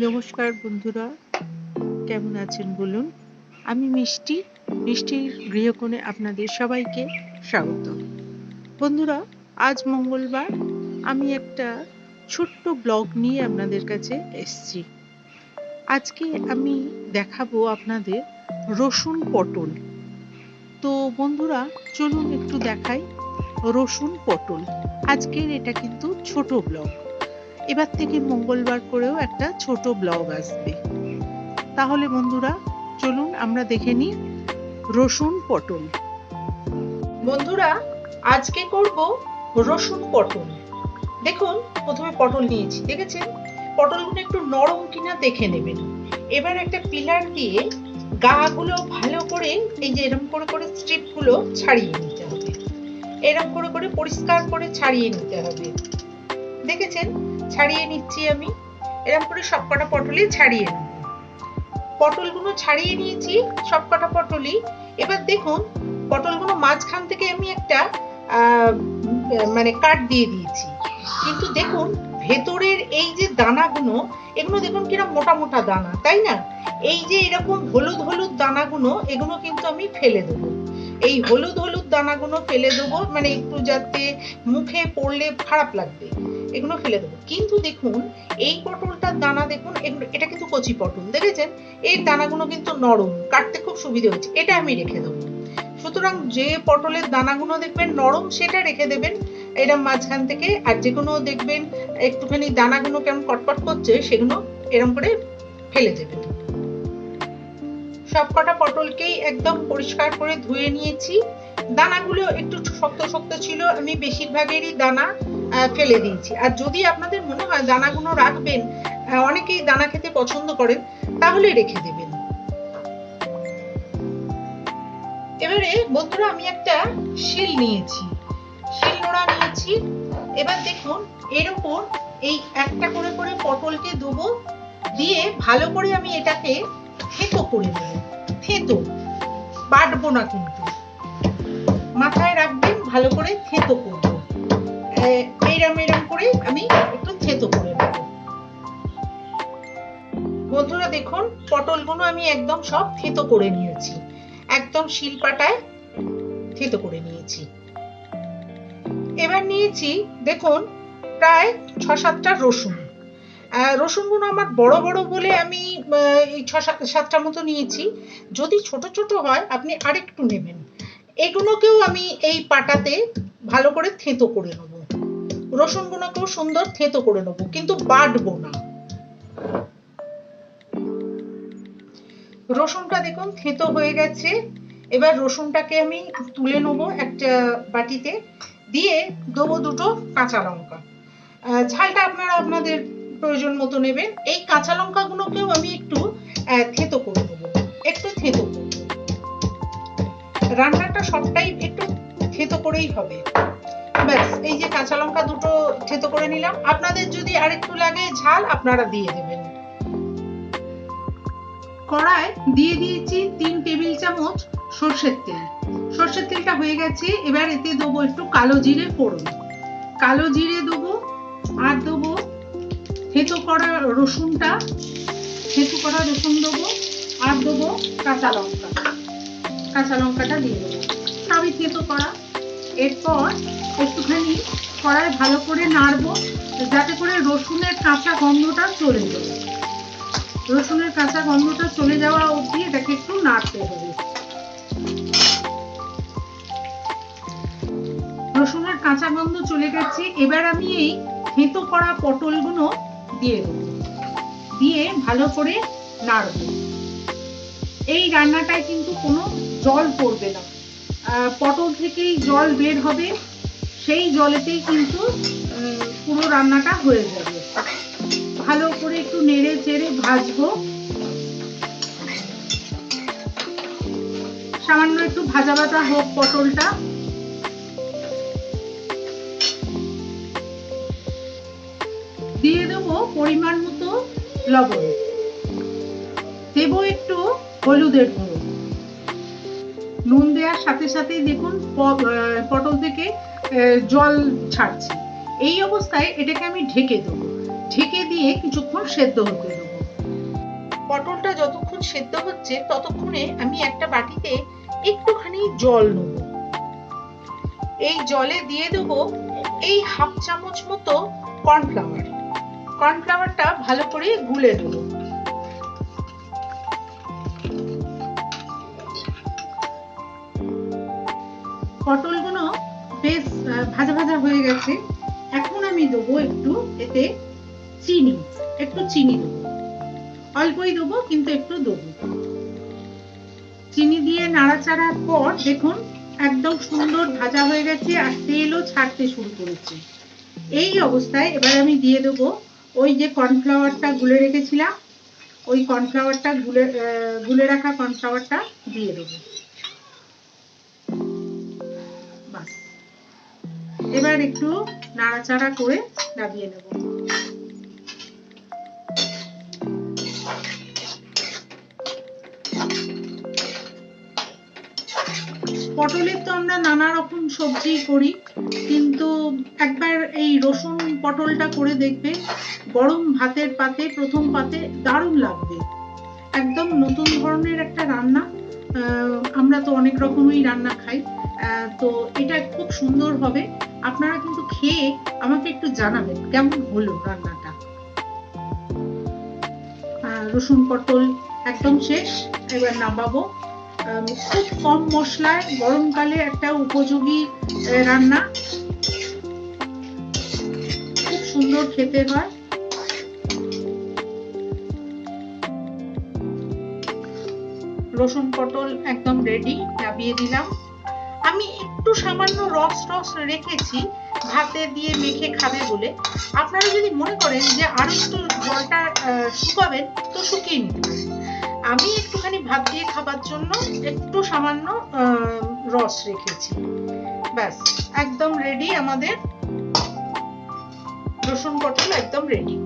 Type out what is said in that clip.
নমস্কার বন্ধুরা, কেমন আছেন বলুন? আমি মিষ্টি, মিষ্টির গৃহকোণে আপনাদের সবাইকে স্বাগত। বন্ধুরা, আজ মঙ্গলবার আমি একটা ছোট্ট ব্লগ নিয়ে আপনাদের কাছে এসছি। আজকে আমি দেখাবো আপনাদের রসুন পটল। তো বন্ধুরা, চলুন একটু দেখাই রসুন পটল। আজকের এটা কিন্তু ছোট ব্লগ। এবার থেকে মঙ্গলবার করেও একটা ছোট ব্লগ আসবে। তাহলে বন্ধুরা, চলুন আমরা দেখে নিই রসুন পটল। বন্ধুরা, আজকে করব রসুন পটল। দেখুন, প্রথমে পটল নিয়েছি, দেখেছেন? পটলগুলো একটু নরম কিনা দেখে নেবেন। এবার একটা পিলার দিয়ে গাগুলো ভালো করে, এই যে এরকম করে করে স্ট্রিপগুলো ছাড়িয়ে নিতে হবে। এরকম করে করে পরিষ্কার করে ছাড়িয়ে নিতে হবে। দেখেছেন? ছাড়িয়ে নিচ্ছি আমি। এরকম করে সবকটা পটলই ছাড়িয়ে নেব। পটলগুলো ছাড়িয়ে নিয়েছি সবকটা পটলই। এবার দেখুন, পটলগুলো মাঝখান থেকে আমি একটা মানে কাট দিয়ে দিয়েছি। কিন্তু দেখুন, ভেতরের এই যে দানাগুলো, এগুলো দেখুন কীরকম মোটা মোটা দানা, তাই না? এই যে এরকম হলুদ হলুদ দানাগুলো, এগুলো কিন্তু আমি ফেলে দেবো। এই হলুদ হলুদ দানাগুলো ফেলে দেবো মানে একটু যাতে মুখে পড়লে খারাপ লাগবে। এগুলো ফেলে দেবো। কিন্তু দেখুন, এই পটলটার দানা দেখুন এটা কিন্তু কচি পটল, দেখেছেন? এই দানাগুলো কিন্তু নরম, কাটতে খুব সুবিধে হচ্ছে। এটা আমি রেখে দেবো। সুতরাং যে পটলের দানাগুলো দেখবেন নরম, সেটা রেখে দেবেন। এরম মাঝখান থেকে, আর যে কোনো দেখবেন, একটুখানি দানাগুলো কেমন কটকট করছে, সেগুলো এরম করে ফেলে দেবেন। সবকটা পটলকেই একদম পরিষ্কার করে ধুয়ে নিয়েছি। দানাগুলো একটু শক্ত শক্ত ছিল। আমি বেশিরভাগেরই দানা ফেলে দিয়েছি। আর যদি আপনাদের মনে হয় দানাগুলো রাখবেন অনেকেই দানা খেতে পছন্দ করেন, তাহলে রেখে দেবেন। এবারে বন্ধুরা, আমি একটা শিল নিয়েছি। শিল নোড়া নিয়েছি। এবার দেখুন, এর উপর এই একটা করে করে পটলকে দেবো, দিয়ে ভালো করে আমি এটাকে থেতো করে নেব। থেতো, বাটবো না কিন্তু। মাথায় রাখবেন, ভালো করে থেতো করব। এইরম এরম করে আমি একটু থেতো করে নেব। বন্ধুরা দেখুন, পটলগুলো আমি একদম সব থেতো করে নিয়েছি। একদম শিলপাটায় থেতো করে নিয়েছি। এবার নিয়েছি, দেখুন, প্রায় ছ সাতটা রসুন রসুনগুলো আমার বড় বড় বলে আমি এই ছ সাতটা মতো নিয়েছি। যদি ছোট ছোট হয়, আপনি আরেকটু নেবেন। এগুলোকেও আমি এই পাটাতে ভালো করে থেঁতো করে নেব। রসুনগুলোকেও সুন্দর থেতো করে নেব, কিন্তু বাটবো না। রসুনটা দেখুন থেতো হয়ে গেছে, এবার রসুনটাকে আমি তুলে নেব একটা বাটিতে, দিয়ে দেবো দুটো কাঁচা লঙ্কা। ঝালটা আপনারা আপনাদের প্রয়োজন মতো নেবেন, এই কাঁচা লঙ্কাগুলোকেও আমি একটু থেতো করে নেব, একটু থেতো রান্নাটা সবটাই একটু থেতো করেই হবে। ব্যাস, এই যে কাঁচা লঙ্কা দুটো থেতো করে নিলাম। আপনাদের যদি আরেকটু লাগে ঝাল, আপনারা দিয়ে দেবেন। কড়ায় দিয়ে দিয়েছি তিন টেবিল চামচ সর্ষের তেল। সর্ষের তেলটা হয়ে গেছে, এবার এতে দেবো একটু কালো জিরে ফোড়ন। কালো জিরে দেবো, আর দেবো থেতো করা রসুনটা। থেতো করা রসুন দেবো, আর দেবো কাঁচা লঙ্কা। কাঁচা লঙ্কাটা দিয়ে দেবো। সবই থেতো করা। এরপর একটুখানি কড়াই ভালো করে নাড়বো, যাতে করে রসুনের কাঁচা গন্ধটা চলে যায়। রসুনের কাঁচা গন্ধটা চলে যাওয়া অবধি এটাকে একটু নাড়তে হবে। রসুনের কাঁচা গন্ধ চলে গেছে, এবার আমি এই থেঁতো করা পটলগুলো দিয়ে দেবো। দিয়ে ভালো করে নাড়বো। এই রান্নাটায় কিন্তু কোনো জল পড়বে না। পটল থেকেই জল বের হবে। সেই জলেতেই কিন্তু পুরো রান্নাটা হয়ে যাবে। ভালো করে একটু নেড়ে চেড়ে ভাজবো। সামান্য একটু ভাজা ভাজা হোক পটলটা। দিয়ে দেবো পরিমাণ মতো লবণ। দেবো একটু হলুদের গুঁড়ো। নুন দেওয়ার সাথে সাথে দেখুন পটল থেকে জল ছাড়ছে। এই অবস্থায় এটাকে আমি ঢেকে দেবো। ঢেকে দিয়ে কিছুক্ষণ সেদ্ধ হতে দেবো। পটলটা যতক্ষণ সেদ্ধ হচ্ছে ততক্ষণে আমি একটা বাটিতে একটুখানি জল নেব। এই জলে দিয়ে দেবো এই হাফ চামচ মতো কর্নফ্লাওয়ার। কর্নফ্লাওয়ারটা ভালো করে গুলে দেবো আহ, ভাজা ভাজা হয়ে গেছে। এখন আমি দেবো একটু এতে চিনি, একটু চিনি দেবো। অল্পই দেবো, কিন্তু একটু দেবো। চিনি দিয়ে নাড়াচাড়ার পর দেখুন, একদম সুন্দর ভাজা হয়ে গেছে আর তেলও ছাড়তে শুরু করেছে। এই অবস্থায় এবার আমি দিয়ে দেবো ওই যে কর্নফ্লাওয়ারটা গুলে রেখেছিলাম, ওই কর্নফ্লাওয়ারটা গুলে গুলে রাখা কর্নফ্লাওয়ারটা দিয়ে দেবো। এবার একটু নাড়াচাড়া করে নামিয়ে নেব। পটলের তো আমরা নানা রকম সবজি করি, কিন্তু একবার এই রসুন পটলটা করে দেখবে, গরম ভাতের পাতে, প্রথম পাতে দারুণ লাগবে। একদম নতুন ধরনের একটা রান্না আমরা তো অনেক রকমই রান্না খাই তো এটা খুব সুন্দর হবে। আপনারা কিন্তু খেয়ে আমাকে একটু জানাবেন কেমন হলো রান্নাটা। রসুন পটল একদম শেষ, এবার নামাবো। খুব কম মশলায় গরমকালে একটা উপযোগী রান্না। খুব সুন্দর খেতে হয়। রসুন পটল একদম রেডি নামিয়ে দিলাম। একটু সামান্য রস রস রেখেছি, ভাতে দিয়ে মেখে খাবে বলে। আপনারা যদি মনে করেন যে আরও একটু জলটা শুকাবেন, তো শুকিয়ে নিতে পারেন। আমি একটুখানি ভাত দিয়ে খাবার জন্য একটু সামান্য রস রেখেছি। ব্যাস, একদম রেডি আমাদের। রসুন পটল একদম রেডি